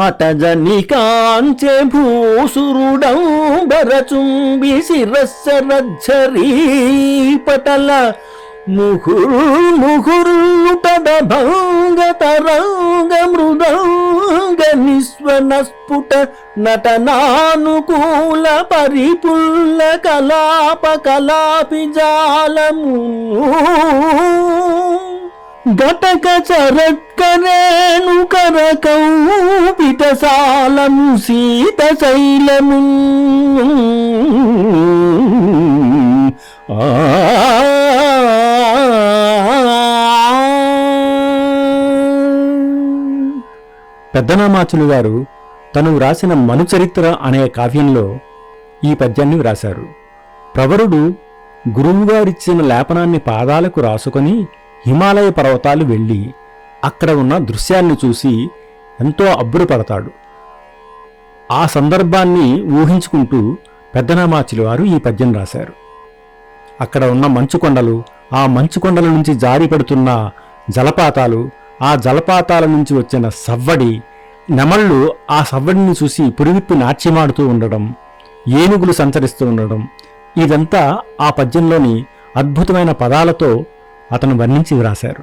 అటజని కాంచె భూసురుడంబరచుంబి శిరస్సరజ్జరీ పటల ముహురు ముహుర్లుటద భంగ మృదంగ నిస్వన స్ఫుట నటనానుకూల పరిపుల్ల కలాప కలాపి జాలము గటక చరత్కరేణు కరకౌపిత సాలము సీత శైలము పెద్దనామాచులు గారు తను వ్రాసిన మనుచరిత్ర అనే కావ్యంలో ఈ పద్యాన్ని వ్రాశారు. ప్రవరుడు గురువుగారిచ్చిన లేపనాన్ని పాదాలకు రాసుకొని హిమాలయ పర్వతాలు వెళ్ళి అక్కడ ఉన్న దృశ్యాన్ని చూసి ఎంతో అబ్బురపడతాడు. ఆ సందర్భాన్ని ఊహించుకుంటూ పెద్దనామాచులు వారు ఈ పద్యం రాశారు. అక్కడ ఉన్న మంచు కొండలు ఆ మంచు కొండల నుంచి జారి పడుతున్న జలపాతాలు ఆ జలపాతాల నుంచి వచ్చిన సవ్వడి నెమళ్ళు ఆ సవ్వడిని చూసి పురివిప్పి నాట్యమాడుతూ ఉండడం ఏనుగులు సంచరిస్తూ ఉండడం ఇదంతా ఆ పద్యంలోని అద్భుతమైన పదాలతో అతను వర్ణించి వ్రాశారు